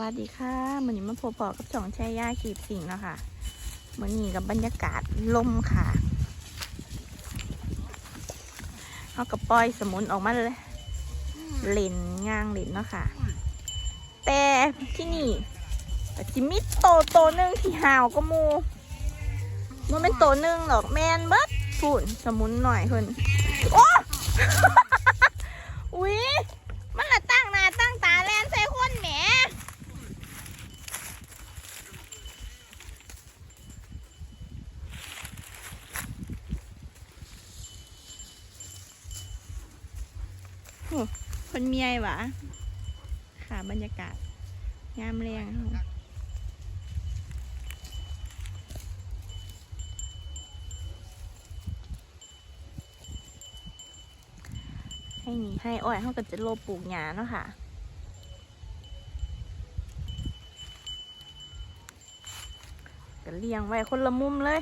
วัสดีค่ะมือนี้มาพบพอกับช่องแช่ย่าขีบสิงเนาะค่ะมือนี้กับบรรยากาศลมค่ะเอากับปล่อยสมุนออกมาเลยเล่นย่างเล่นเนาะค่ะ แต่ที่นี่จิมิโตโตนึงที่หาวก็มูมันเป็นโตนึงหรอกแมนเบิร์ดฝุ่นสมุนหน่อยคนโอ้ อุ๊ย มันละตั้งหน้าตั้งตาแลนใส่คนแหมโอ้ คนเมียหวะค่ะบรรยากาศ งามแรงให้นีให้อ้อยเขาก็จะโลปลูกหญ้าเนาะค่ะก็เลี้ยงไว้คนละมุมเลย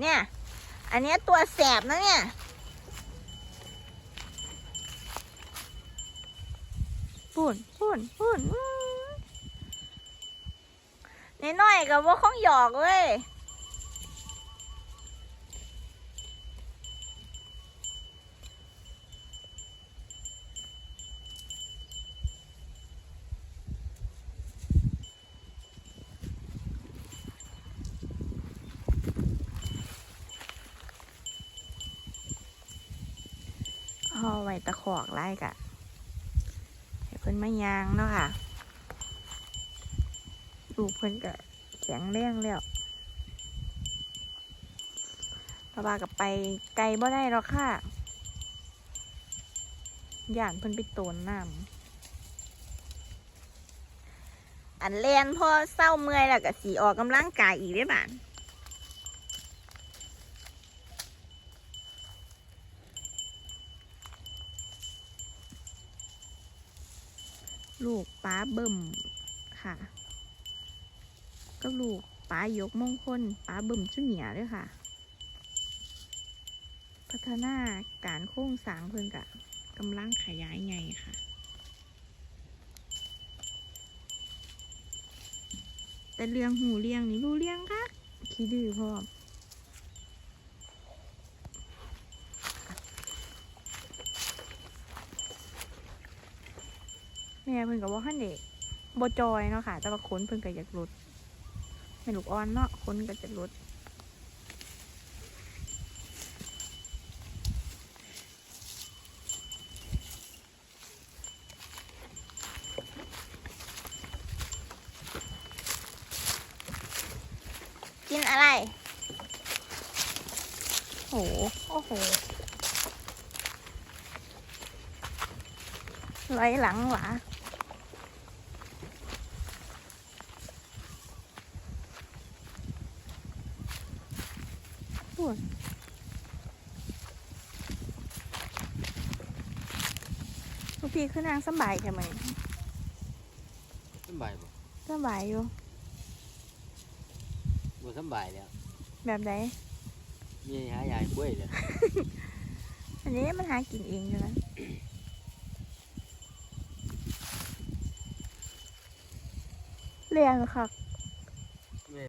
เนี่ย อันนี้ตัวแสบนะเนี่ย ปุ่นปุ่นปุ่นนน้อยๆกับว่าข้องหยอกเลยเอาไว้ตะขอกไล่กะ เพิ่นมายางเนาะค่ะลูกเพิ่นก็แข็งแรงแล้วเพราะว่ากับไปไกลบ่ได้หรอกค่ะย่านเพิ่นไปโตนน้ำอันเลนพอเศร้าเมื่อยแล้วก็สีออกกำลังกายอีกได้อบ้าน ลูกป้าเบิ่มค่ะ ก็ลูกป้ายกมงคลป้าเบิ่มจุเนียด้วยค่ะ พัฒนาการโค้งสางเพิ่นกะกำลังขยายไงค่ะ แต่เรื่องหูเลี้ยงนี่รู้เลี้ยงค่ะขี้ดื้อพร้อม ม่เพิ่นกับว่าขั้นเด็กบจอยเนาะค่ะ แต่ว่าคนเพิ่นก็อยากหลุดแม่ลูกอ่อนเนาะคนก็จะหลุดกินอะไรโหโอ้โหไว้หลังหวา พูดลูกพี่ขึ้นนางสำบายใช่ไหมสำบายบ่สำบายอยู่บ่สำบายแล้ว แบบไหนมีหายายป่วยแล้วอันนี้มันหากินเองอยู่แล้วเรียนค่ะ